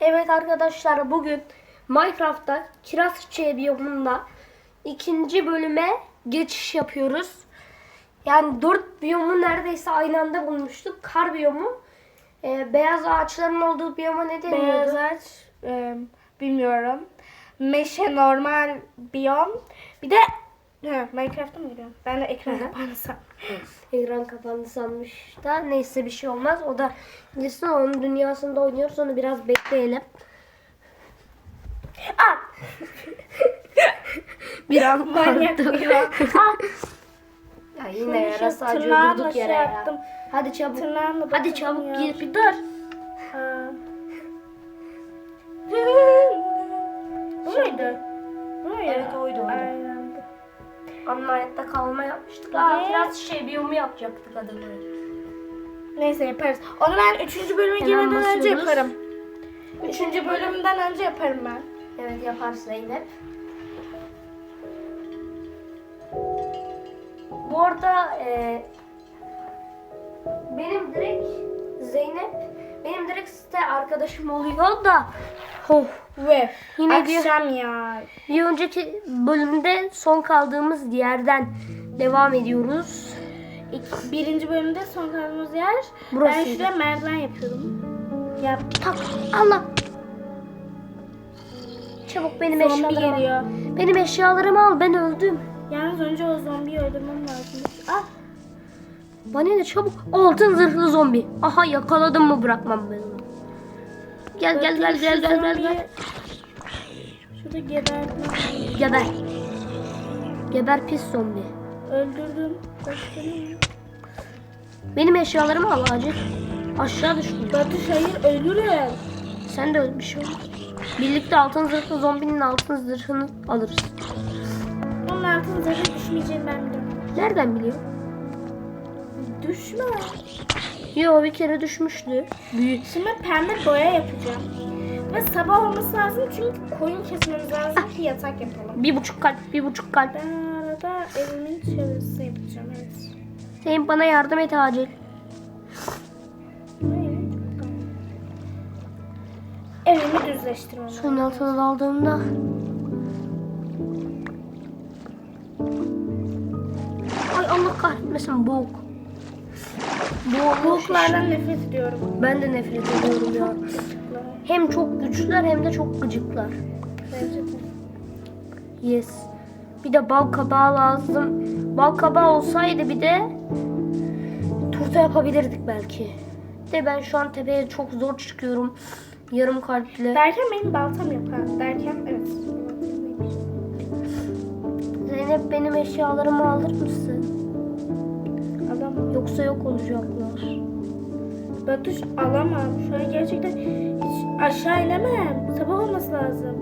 Evet arkadaşlar bugün Minecraft'ta kiraz çiçeği biyomunda ikinci bölüme geçiş yapıyoruz. Yani dört biyomu neredeyse aynı anda bulmuştuk. Kar biyomu, e, beyaz ağaçların olduğu biyoma ne deniyordu? Beyaz ağaç e, bilmiyorum. Meşe normal biyom. Bir de ha, Minecraft'a mı giriyorum? Ben de ekran Hı hı. kapağını san- Ekran kapandı sanmış da neyse bir şey olmaz. O da girsin onun dünyasında oynuyoruz. Onu biraz bekleyelim. Ah! Bir an Manyak korktum. bir an. Ah! Ya yine Şöyle yara sadece tırnağımla durduk şey yere ya. yaptım. Hadi çabuk. Tırnağımla Hadi çabuk gir bir dur. Ha. Bu muydu? Bu muydu? Evet, oydu, oydu. Aynen. Anla hayatta kalma yapmıştık. Aa, Ne? biraz şey biyomu yapacaktık adını. Neyse yaparız. Onu ben üçüncü bölüme Hemen girmeden önce basıyoruz. yaparım. Üçüncü bölümden önce yaparım ben. Evet yaparsın Zeynep. Bu arada e, benim direkt Zeynep benim direkt site arkadaşım oluyor da oh, Ve Yine akşam ya. bir önceki bölümde son kaldığımız yerden devam ediyoruz. İlk- birinci bölümde son kaldığımız yer. Ben Burasıydı. şuraya merdiven yapıyordum. Yap. Tak Allah. Çabuk benim eşyalarımı al. geliyor. Benim eşyalarımı al ben öldüm. Yalnız önce o zombiyi öldürmem lazım. Ah Bana ne çabuk altın zırhlı zombi. Aha yakaladım mı bırakmam ben onu. Gel gel gel gel gel gel gel. Şurada gebertmem. Geber. Geber pis zombi. Öldürdüm. Öldürdüm. Benim eşyalarımı al acil. Aşağı düştüm. Batış hayır ölürüm. Sen de öl bir şey. Birlikte altın zırhlı zombinin altın zırhını alırız. Onun altın zırhı düşmeyeceğini ben biliyorum. Nereden biliyor? Düşme. Yo bir kere düşmüştü. Büyük. Şimdi pembe boya yapacağım. Ve sabah olması lazım çünkü koyun kesmemiz lazım ki yatak yapalım. Bir buçuk kalp, bir buçuk kalp. Ben arada evimin çevresini yapacağım evet. Sen bana yardım et acil. Evimi düzleştirmem altına daldığımda. Ay Allah kahretmesin boğuk. Boğuk. Boğuklardan nefret ediyorum. Ben de nefret ediyorum ya. Hem çok güçlüler hem de çok gıcıklar. Yes. Bir de bal kabağı lazım. Bal kabağı olsaydı bir de turta yapabilirdik belki. De ben şu an tepeye çok zor çıkıyorum. Yarım kalple. Derken benim baltam yok ha. Derken evet. Zeynep benim eşyalarımı alır mısın? Yoksa yok olacaklar. Batuş alamam. Şu an gerçekten hiç aşağı inemem. Sabah olması lazım.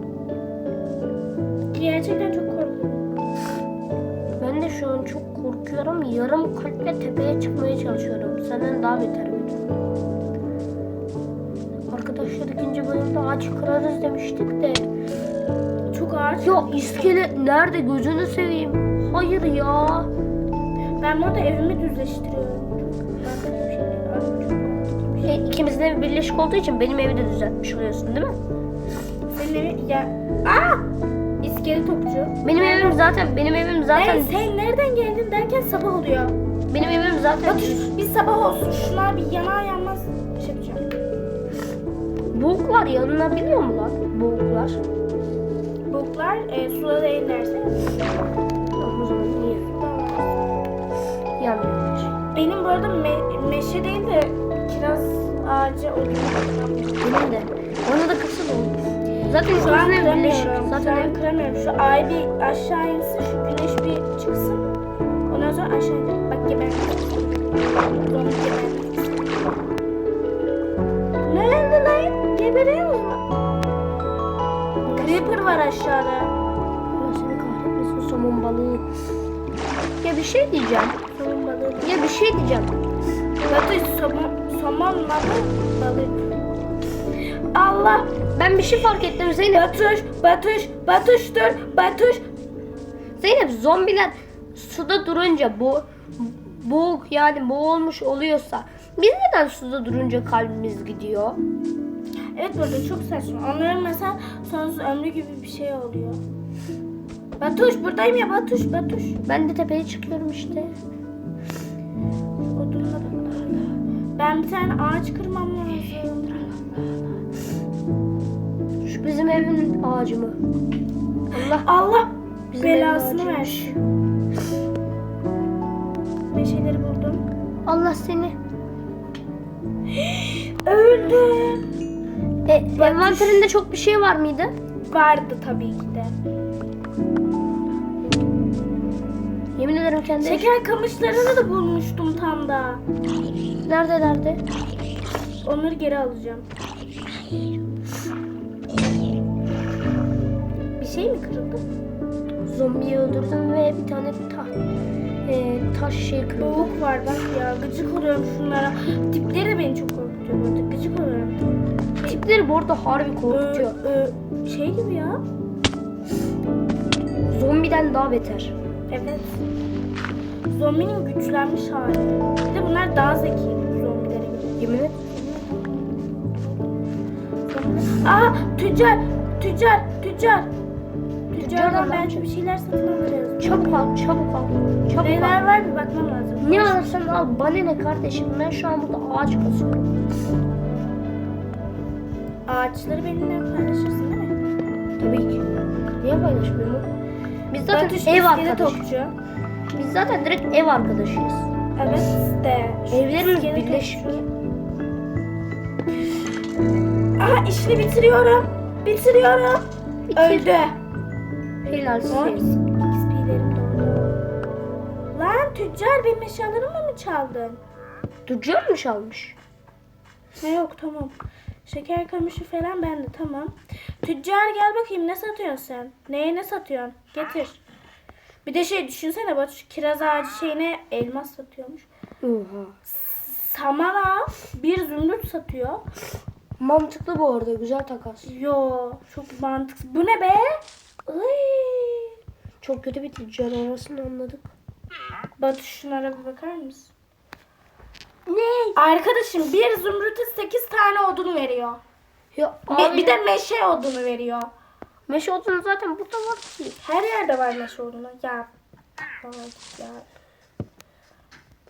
Gerçekten çok korkuyorum. Ben de şu an çok korkuyorum. Yarım kalple tepeye çıkmaya çalışıyorum. Senden daha beter. Arkadaşlar ikinci bölümde ağaç kırarız demiştik de. Çok ağaç. Ya iskelet nerede gözünü seveyim. Hayır ya. Ben burada evimi düzleştiriyorum. Bir şey bir şey. Şey, ikimizin evi birleşik olduğu için benim evi de düzeltmiş oluyorsun değil mi? Senin evi ya. Aa! İskele topçu. Benim evim zaten benim evim zaten Hey, sen nereden geldin derken sabah oluyor. benim evim zaten Batuş bir sabah olsun. Şuna bir yanar yanmaz şey yapacağım. Boğuklar yanılabiliyor mu lan? Boğuklar. Balıklar e, suda değillerse Benim bu arada me- meşe değil de kiraz ağacı olduğunu Benim de. Ona da kısım oldu. Zaten Şu an birleşik. kıramıyorum. Zaten an kıramıyorum. Şu ay bir aşağı insin, şu güneş bir çıksın. Ondan sonra aşağı in. Bak geber. Zombi geber. Ne oldu lan? Geberiyor mu? Creeper var aşağıda. Allah seni kahretmesin somon balığı. Ya bir şey diyeceğim. Somon. Ya bir şey diyeceğim. Batış somon, balığı. Allah! Ben bir şey fark ettim Zeynep. Batış, batış, batış dur, batış. Zeynep zombiler suda durunca bu boğuk yani boğulmuş oluyorsa biz neden suda durunca kalbimiz gidiyor? Evet burada çok saçma. Onların mesela sonsuz ömrü gibi bir şey oluyor. Batuş buradayım ya Batuş Batuş. Ben de tepeye çıkıyorum işte. Odunla da Ben bir tane ağaç kırmam lazım. Şu bizim evin ağacı mı? Allah Allah Bizim evin belasını ağacıymış. versin. Meşeleri buldum. Allah seni. Öldüm. E, envanterinde çok bir şey var mıydı? Vardı tabii ki de. Yemin ederim kendi. Şeker kamışlarını da bulmuştum tam da. Nerede nerede? Onları geri alacağım. Bir şey mi kırıldı? Zombiyi öldürdüm ve bir tane ta e, taş şey kırıldı. Boğuk var bak ya. Gıcık oluyorum şunlara. Tipleri beni çok korkutuyor burada. Gıcık oluyorum. Tipleri bu arada harbi korkutuyor. Ee, e, şey gibi ya. Zombiden daha beter. Evet. Zombinin güçlenmiş hali. Bir de bunlar daha zeki zombilere göre. Yemin et. Aa tüccar, tüccar, tüccar. Tüccardan belki bir şeyler satın alırız. Çabuk al, çabuk al. Çabuk Neler al. var bir bakmam lazım. Ne alırsan al. Bana ne kardeşim? Ben şu an burada ağaç kasıyorum. Ağaçları benimle paylaşırsın değil mi? Tabii ki. Niye paylaşmıyorum? Biz zaten Batuş ev topçu. Biz zaten direkt ev arkadaşıyız. Evet de. Evlerimiz birleşik. Aha işini bitiriyorum. Bitiriyorum. Bitir. Öldü. Helal O size. XP'lerim doldu. Lan tüccar benim eşyalarımı mı çaldın? Tüccar mı çalmış? Ha yok tamam. Şeker kamışı falan bende tamam. Tüccar gel bakayım ne satıyorsun sen? Neye ne satıyorsun? Getir. Bir de şey düşünsene bak şu kiraz ağacı şeyine elmas satıyormuş. Oha. Samana bir zümrüt satıyor. Mantıklı bu arada. Güzel takas. Yo çok mantıksız. Bu ne be? Ay. Çok kötü bir tüccar arasını anladık. Batu şunlara bir bakar mısın? Ne? Arkadaşım bir zümrüte 8 tane odun veriyor. Ya Bir, bir de meşe odunu veriyor. meşe odunu zaten burada var ki. Her yerde var meşe odunu. Ya. Ya.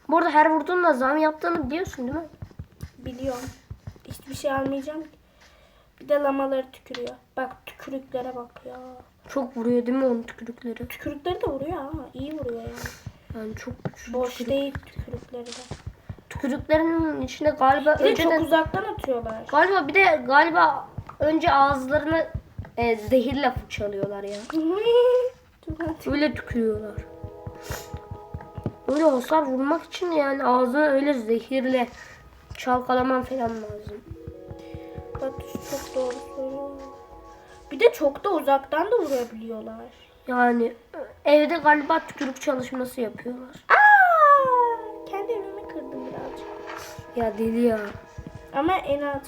Bu arada her vurduğunda zam yaptığını biliyorsun değil mi? Biliyorum. Hiçbir şey almayacağım. ki. Bir de lamaları tükürüyor. Bak tükürüklere bak ya. Çok vuruyor değil mi onun tükürükleri? Tükürükleri de vuruyor ama iyi vuruyor yani. Yani çok güçlü Boş tükürük. değil tükürükleri de. Tükürüklerinin içine galiba Bir de önceden... çok uzaktan atıyorlar. Galiba bir de galiba önce ağızlarını e, zehirle fırçalıyorlar ya. Öyle tükürüyorlar. Öyle hasar vurmak için yani ağzını öyle zehirle çalkalaman falan lazım. Batuş çok doğru söylüyor. Bir de çok da uzaktan da vurabiliyorlar. Yani evde galiba tükürük çalışması yapıyorlar. Aa, Ya deli ya. Ama en alt.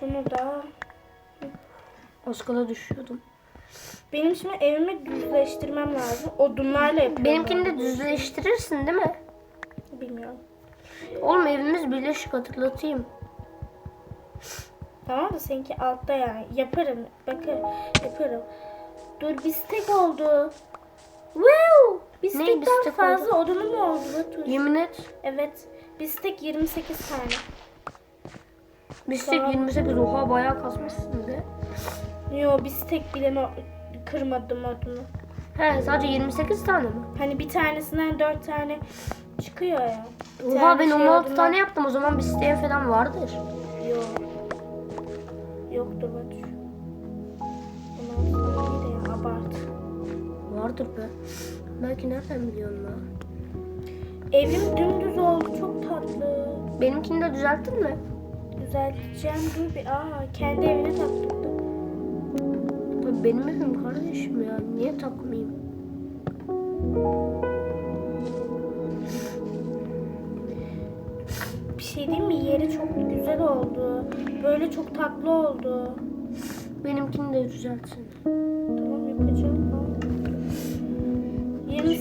Şunu da Askala düşüyordum. benim şimdi evimi düzleştirmem lazım. Odunlarla yapıyorum. Benimkini de düzleştirirsin değil mi? bilmiyorum. Oğlum evimiz birleşik hatırlatayım. Tamam mı? Seninki altta yani. Yaparım. Bakın yaparım. Dur bistek oldu. Wow! Bistekten bistek fazla odunum oldu Batu. Yemin et. Evet. Bistek 28 tane. Bistek 28 oha bayağı kasmışsın be. Yo bistek bile no- kırmadım odunu. He sadece 28 tane mi? Hani bir tanesinden 4 tane çıkıyor ya. Bir Oha ben şey 16 odundan- tane yaptım o zaman bisteğe falan vardır. Yok. Yoktur Batu. Vardır be. Belki nereden biliyorsun lan? Evim dümdüz oldu çok tatlı. Benimkini de düzelttin mi? Düzelteceğim dur bir. Aa kendi evine taktırdım. Tabii benim evim kardeşim ya. Niye takmayayım? Bir şey diyeyim mi? Yeri çok güzel oldu. Böyle çok tatlı oldu. Benimkini de düzeltsin. Tamam yapacağım.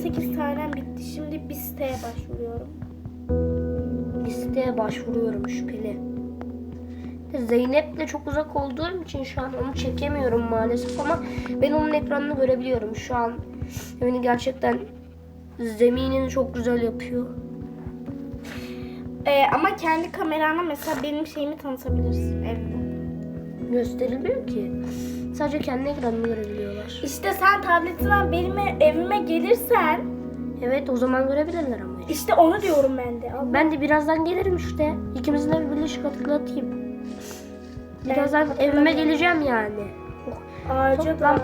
28 18 tanem bitti. Şimdi bisteye başvuruyorum. Listeye başvuruyorum şüpheli. Zeynep'le çok uzak olduğum için şu an onu çekemiyorum maalesef ama ben onun ekranını görebiliyorum. Şu an yani gerçekten zeminini çok güzel yapıyor. Ee, ama kendi kamerana mesela benim şeyimi tanıtabilirsin evde. Gösterilmiyor ki. Sadece kendi ekranını görebiliyorlar. İşte sen tabletinden benim evime gelirsen Evet o zaman görebilirler ama. işte onu diyorum ben de. Allah. Ben de birazdan gelirim işte. İkimizin de bir birleşik hatırlatayım. Birazdan Evet, evime geleceğim yani. Oh, Ağaca bak.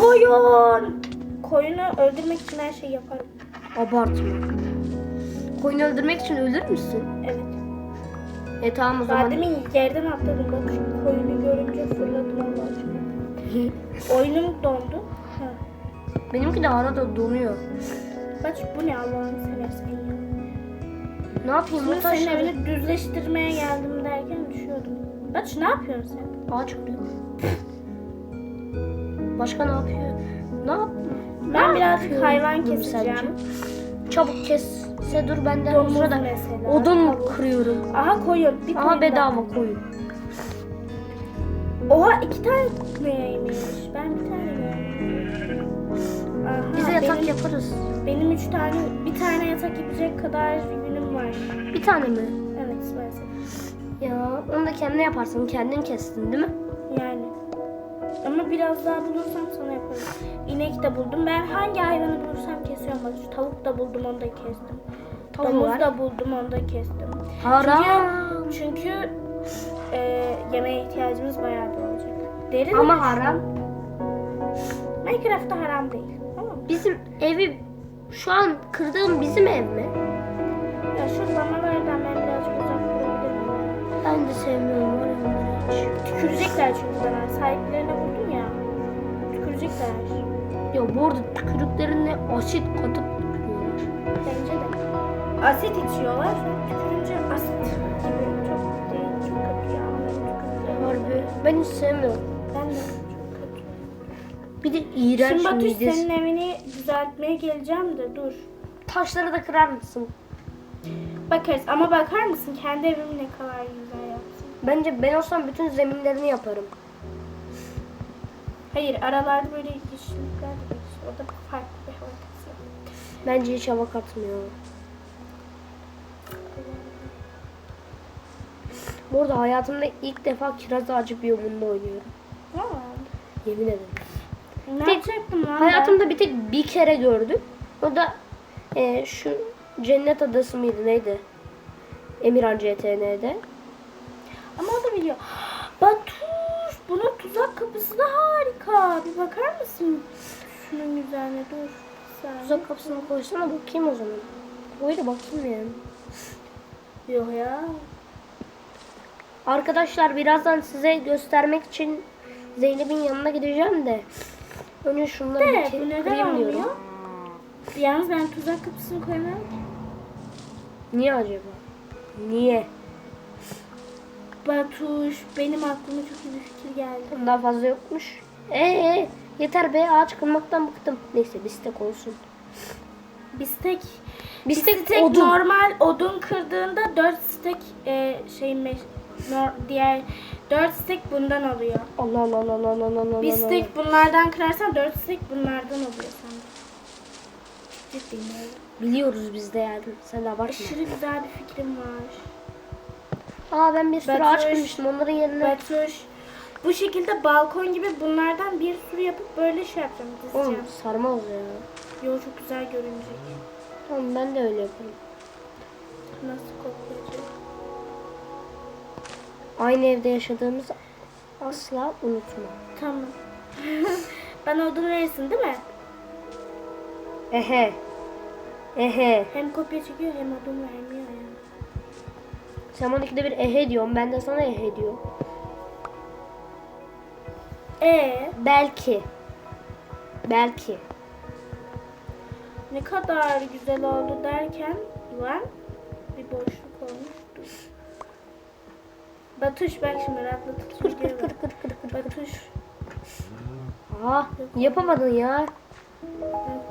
Koyun. Koyunu öldürmek için her şeyi yaparım. abartma. Koyunu öldürmek için ölür müsün? Evet. E tamam o zaman. demin yerden atladım bak şu koyunu görünce fırladım. Oyunum dondu. Ha. Benimki de arada donuyor. Bak bu ne Allah'ını seversen ya. Ne yapayım Şimdi senin taşları? evini düzleştirmeye geldim derken düşüyordum. Bak ne yapıyorsun sen? Ağaç kırıyor. Başka ne yapıyor? Ne yap? Ben Ne birazcık yapıyorum hayvan sence? keseceğim. Çabuk kesse dur benden Domuz sırada mesela. odun kırıyorum. Aha koyun. Bir Aha bedava koyun. Oha iki tane neymiş? Ben bir tane gördüm. Aha, Biz de yatak benim, yaparız. benim üç tane, bir tane yatak yapacak kadar günüm var. Bir tane mi? Evet maalesef. Ya onu da kendine yaparsın. Kendin kestin değil mi? Yani. Ama biraz daha bulursam sana yaparım. İnek de buldum. Ben hangi hayvanı bulursam kesiyorum. Bak şu tavuk da buldum onu da kestim. Tavuk Domuz var. da buldum onu da kestim. Haram. Çünkü, çünkü e, yemeğe ihtiyacımız bayağı bir olacak. Deri de Ama haram. Minecraft'ta haram değil. Tamam mı? Bizim evi şu an kırdığım bizim ev mi? Ya şu zamanlardan ben birazcık uzak durabilirim. Ben de sevmiyorum onları hiç. Tükürecekler çünkü bana. Sahiplerine vurdum ya. Tükürecekler. Ya bu arada tükürüklerine asit katıp tükürüyorlar. Bence de. Asit içiyorlar. Tükürünce asit gibi. Harbi. Ben hiç sevmiyorum. Ben de çok kötü. Bir de iğrenç Şimdi midesi. senin evini düzeltmeye geleceğim de dur. Taşları da kırar mısın? Bakarız ama bakar mısın kendi evimi ne kadar güzel yaptım. Bence ben olsam bütün zeminlerini yaparım. Hayır aralarda böyle yeşillikler de. O da farklı bir hava katıyor. Bence hiç hava katmıyor. Bu arada hayatımda ilk defa kiraz ağacı biyomunda oynuyorum. Aa, Yemin ederim. Ne Tek- yapacaktım lan ben? Hayatımda bir tek bir kere gördüm. O da e, şu Cennet Adası mıydı neydi? Emirhan CTN'de. Ama o da biliyor. Batuş bunun tuzak kapısı da harika. Bir bakar mısın? Şunun güzelliğine dur. Bir saniye. Uzak kapısına koysana bakayım o zaman. Da bakayım yani. Yok ya. Arkadaşlar birazdan size göstermek için Zeynep'in yanına gideceğim de. Önce şunları bir De ke- bu neden olmuyor? Yalnız ben tuzak kapısını koymam ki. Niye acaba? Niye? Batuş benim aklıma çok iyi bir fikir geldi. Daha fazla yokmuş. Ee yeter be ağaç kırmaktan bıktım. Neyse bistek olsun. Bistek Bistek, Stek odun. normal odun kırdığında 4 stek e, şey diğer 4 stek bundan alıyor. Allah Allah Allah Allah Allah Allah. Bir stek bunlardan kırarsan 4 stek bunlardan oluyor sanırım. Ciddiyim. Biliyoruz biz de yani. Sen de abartma. Aşırı güzel bir fikrim var. Aa ben bir sürü Batuş. ağaç kırmıştım. Onların yerine... Batuş bu şekilde balkon gibi bunlardan bir sürü yapıp böyle şey yapacağım. Oğlum Dizeceğim. sarmaz ya. Yo çok güzel görünecek. Tamam ben de öyle yaparım. Nasıl koklayacak? Aynı evde yaşadığımız asla unutma. Tamam. Bana odun verirsin değil mi? Ehe. Ehe. Hem kopya çekiyor hem odun vermiyor ya. Sen bana ikide bir ehe diyorsun. Ben de sana ehe diyorum. Ee, Belki. Belki. ne kadar güzel oldu derken lan bir boşluk. Batuş bak şimdi rahatlatıp Kır kır kır kır kır kır. Batuş Aa yapamadın ya.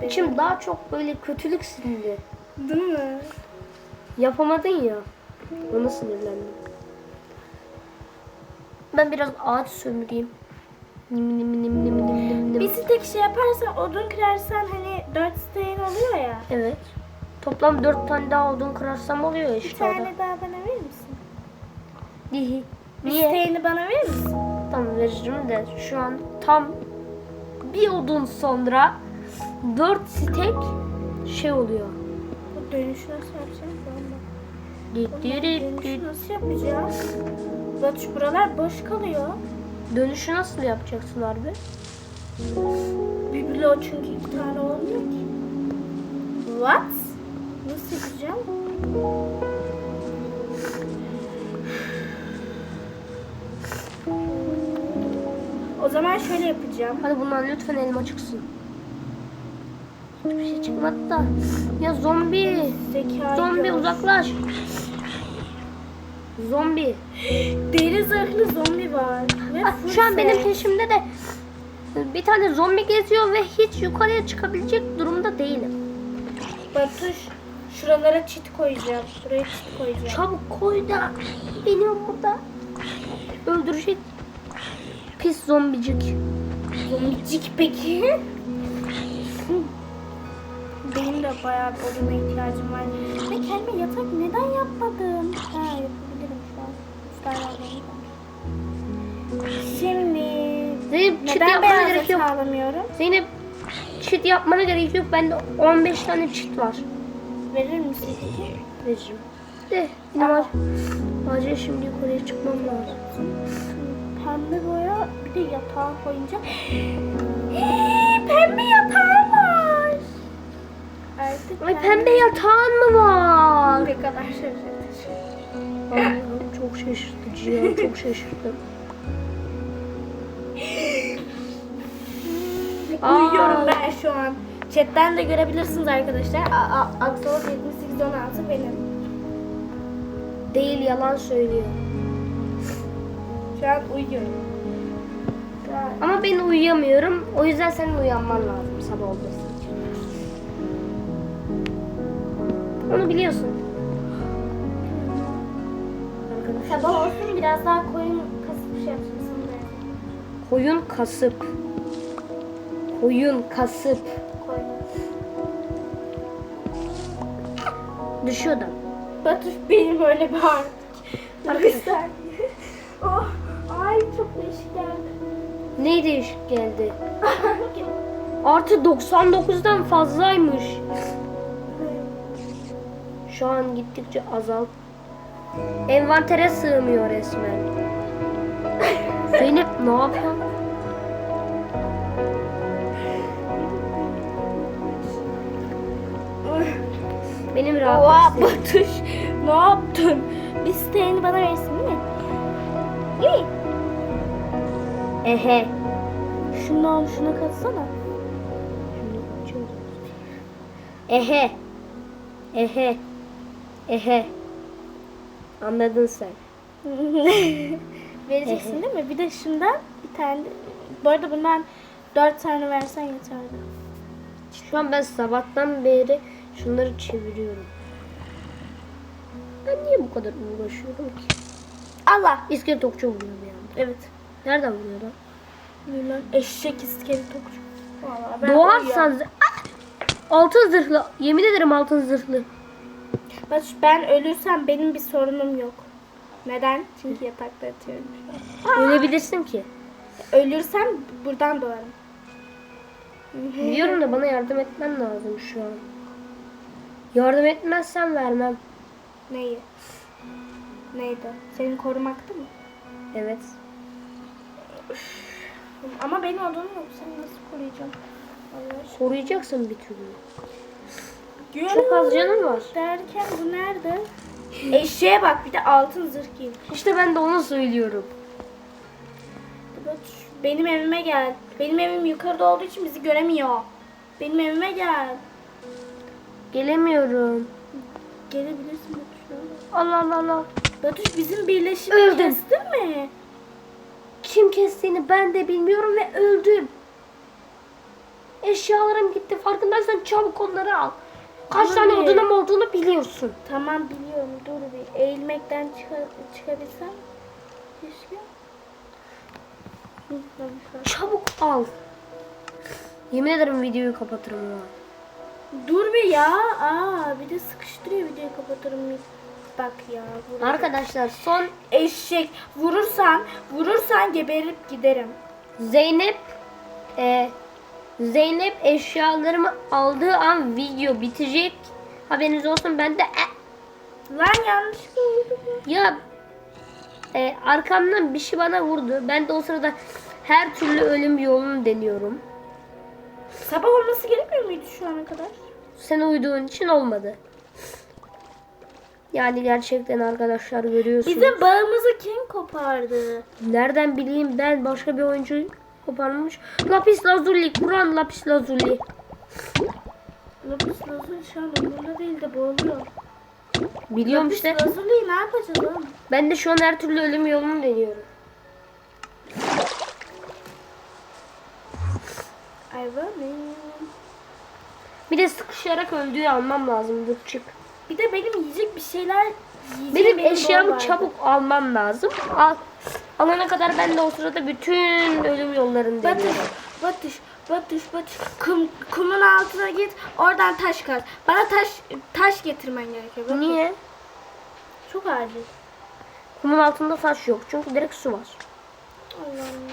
benim- İçim daha çok böyle kötülük sindi. Değil mi? Yapamadın ya. Ona sinirlendim. Ben biraz ağaç sömüreyim. Nim nim nim nim nim nim nim. Bir tek şey yaparsan odun kırarsan hani dört steğin oluyor ya. Evet. Toplam dört tane daha odun kırarsam oluyor Bir işte da. tane daha bana verir misin? Niye? Bir Niye? steğini bana verir misin? Tamam veririm de şu an tam bir odun sonra dört stek şey oluyor. Bu dönüşü nasıl düt. Dönüşü nasıl yapacağım? Batuş buralar boş kalıyor. Dönüşü nasıl yapacaksın harbi? Bir bloğu çünkü iki tane olmuyor ki. What? Nasıl yapacağım? O zaman şöyle yapacağım. Hadi bundan lütfen elma çıksın. Hiçbir şey çıkmadı da. Ya zombi. Zeka Zombi uzaklaş. Zombi. Deri zırhlı zombi var. Ve Ah, full şu an benim peşimde de bir tane zombi geziyor ve hiç yukarıya çıkabilecek durumda değilim. Batuş şuralara çit koyacağım. Buraya çit koyacağım. Çabuk koy da beni burada öldürecek pis zombicik. Zombicik peki? Benim de bayağı oduna ihtiyacım var. Ve kendime yatak neden yapmadım? Ha yapabilirim şu an. Şimdi Zeynep çit neden yapmana gerek yok. alamıyorum? Zeynep çit yapmana gerek yok. Bende 15 tane çit var. Verir misin peki? Veririm. De benim ac- acil şimdi yukarıya çıkmam lazım. Pembe boya bir de yatağa koyunca. pembe yatağı var. Artık Ay pembe yatağın mı var? Ne kadar şaşırtıcı. Allah'ım çok şaşırtıcı ya çok şaşırdım. Uyuyorum ben şu an. Chatten de görebilirsiniz arkadaşlar. Aksolot 7816 benim. Değil yalan söylüyor. Şu an uyuyorum. Ama ben uyuyamıyorum. O yüzden senin uyanman lazım sabah olması için. Onu biliyorsun. Arkadaşlar. Sabah olsun biraz daha koyun kasıp şey yapacaksın. Koyun kasıp. Koyun kasıp. Koyun. Düşüyor da. Batuş benim öyle bir ağrı. Arkadaşlar. oh, çok değişik geldi. Ne değişik geldi. Artı 99'dan fazlaymış. Şu an gittikçe azal. Envantere sığmıyor resmen. Zeynep ne yapıyorsun? Benim Oha rahat Batuş ne yaptın? Bir steğini bana değil mi? İyi. Ehe. Şundan şuna katsana. Ehe. Ehe. Ehe. Anladın sen. Vereceksin değil mi? Bir de şundan bir tane. Bu arada bundan dört tane versen yeterli. Şu an ben sabahtan beri şunları çeviriyorum. Ben niye bu kadar uğraşıyorum ki? Allah. İskelet okçu vuruyor bir anda. Evet. Nereden vuruyor lan? Yunan eşek iskeli ben Doğarsan... uyuyorum. Ah! Altın zırhlı. Yemin ederim altın zırhlı. Bak ben ölürsem benim bir sorunum yok. Neden? Çünkü yatakta yatıyorum şu an. Ölebilirsin ki. Ölürsem buradan doğarım. Biliyorum da bana yardım etmen lazım şu an. Yardım etmezsen vermem. Neyi? Neydi? Senin korumaktı mı? Evet. Ama benim odam yok. Seni nasıl koruyacağım? Allah. Koruyacaksın bir türlü. Görüyorum. Çok az canın var. Derken bu nerede? Eşeğe bak bir de altın zırh giyin. İşte ben de onu söylüyorum. Benim evime gel. Benim evim yukarıda olduğu için bizi göremiyor. Benim evime gel. Gelemiyorum. Gelebilirsin Batuş. Allah Allah Allah. Batuş bizim birleşimi Öldüm. kestin mi? Kim kestiğini ben de bilmiyorum ve öldüm. eşyalarım gitti. Farkındaysan çabuk onları al. Kaç tane bir. odunum olduğunu biliyorsun. Tamam biliyorum dur bir eğilmekten çıka- çıkabilsem. Keşke. Çabuk al. Yemin ederim videoyu kapatırım ya. Dur bir ya. Aa bir de sıkıştırıyor videoyu kapatırım. Bak ya. vurdu. Arkadaşlar son Eşek vurursan vurursan geberip giderim. Zeynep e, Zeynep eşyalarımı aldığı an video bitecek. Haberiniz olsun ben de e, Lan yanlışlıkla vurdum ya. ya e, arkamdan bir şey bana vurdu. Ben de o sırada her türlü ölüm yolunu deniyorum. Sabah olması gerekmiyor muydu şu ana kadar? Sen uyuduğun için olmadı. Yani gerçekten arkadaşlar görüyorsunuz. Bizim bağımızı kim kopardı? Nereden bileyim ben başka bir oyuncu koparmış. Lapis lazuli, Kur'an lapis lazuli. Lapis lazuli şu an umurumda değil de boğuluyor. Biliyorum Lapis işte. lazuliyi ne yapacağız oğlum? Ben de şu an her türlü ölüm yolunu deniyorum. Hayvanım. Bir de sıkışarak öldüğü almam lazım. Dur çık. Bir de benim yiyecek bir şeyler yiyeceğim Benim benim eşyamı çabuk almam lazım. Al. Alana kadar ben de o sırada bütün ölüm yollarını Batış, deniyorum. batış, batış, batış. Kum, kumun altına git, oradan taş kaz. Bana taş taş getirmen gerekiyor. Batış. Niye? Çok acil. Kumun altında taş yok. Çünkü direkt su var. Allah'ım.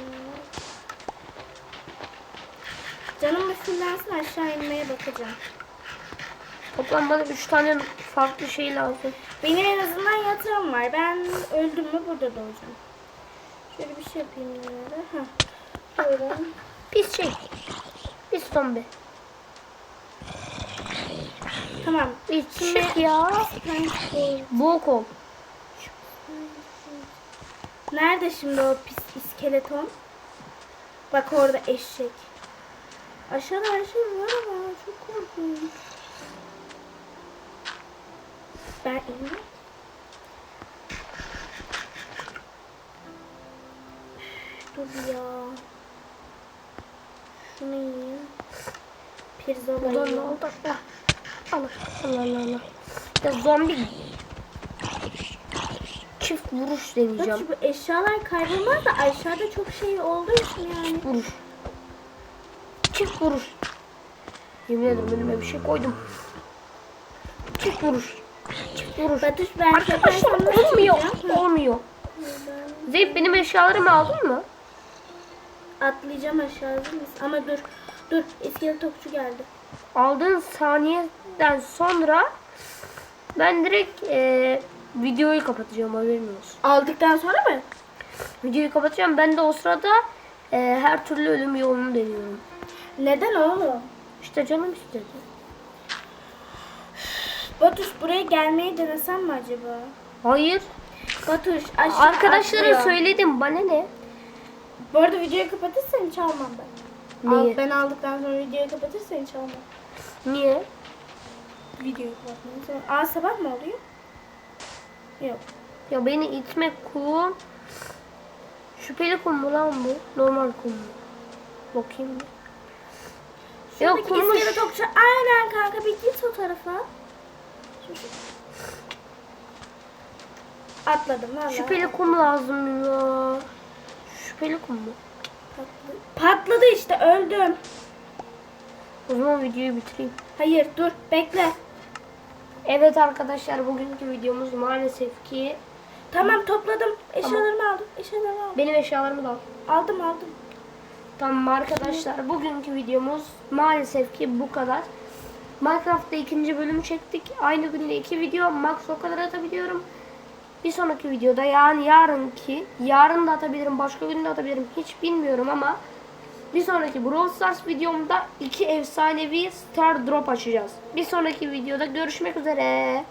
Canım bir aşağı inmeye bakacağım. Toplam bana 3 tane farklı şey lazım. Benim en azından yatağım var. Ben öldüm mü burada doğacağım. Şöyle bir şey yapayım. Heh. Şöyle. Pis şey. Pis zombi. Tamam. Bir çık ya. Boğuk ol. Nerede şimdi o pis iskeleton? Bak orada eşek. Aşağıda her şey var ama çok korkunç. Ben indim. Dur ya. Şunu yiyeyim. Pirzola Ulan ne oldu? Allah. Allah Allah Allah. Ya zombi. Çift vuruş Bak deneyeceğim. şu bu eşyalar kaybolmaz da aşağıda çok şey olduğu için yani. Vuruş. Çift vuruş. Yemin ederim önüme bir şey koydum. Çift vuruş. Çift vuruş. Batış ben Arkadaşlar olmuyor. Olmuyor. Zeynep benim eşyalarımı aldın mı? Atlayacağım aşağı hazır mısın? Ama dur. Dur. İskelet topçu geldi. Aldığın saniyeden sonra ben direkt eee, videoyu kapatacağım haberin olsun. Aldıktan sonra mı? Videoyu kapatacağım. Ben de o sırada eee, her türlü ölüm yolunu deniyorum. Neden oğlum? İşte canım istedi. Batuş buraya gelmeyi denesem mi acaba? Hayır. Batuş aşağı Arkadaşlara atlıyor. söyledim. Bana ne? Bu arada videoyu kapatırsan hiç almam ben. Niye? Al, ben aldıktan sonra videoyu kapatırsan hiç almam. Niye? Videoyu kapatmayı. Aa sabah mı oluyor? Yok. Ya beni itme kum. Şüpheli kum mu lan bu? Normal kum mu? Bakayım bir. Şuradaki kummuş. aynen kanka bir git o tarafa. Şu- şu- Atladım valla. Şüpheli kum lazım ya. Şüpheli kum mu? Patladı. Patladı işte öldüm. O zaman videoyu bitireyim. Hayır dur bekle. Evet arkadaşlar bugünkü videomuz maalesef ki Tamam topladım. Eşyalarımı aldım. Eşyalarımı aldım. benim eşyalarımı da al. Aldım aldım. Tamam arkadaşlar bugünkü videomuz maalesef ki bu kadar. Minecraft'ta ikinci bölümü çektik. Aynı günde iki video max o kadar atabiliyorum. Bir sonraki videoda yani yarınki yarın da atabilirim başka gün de atabilirim hiç bilmiyorum ama bir sonraki Brawl Stars videomda iki efsanevi Star Drop açacağız. Bir sonraki videoda görüşmek üzere.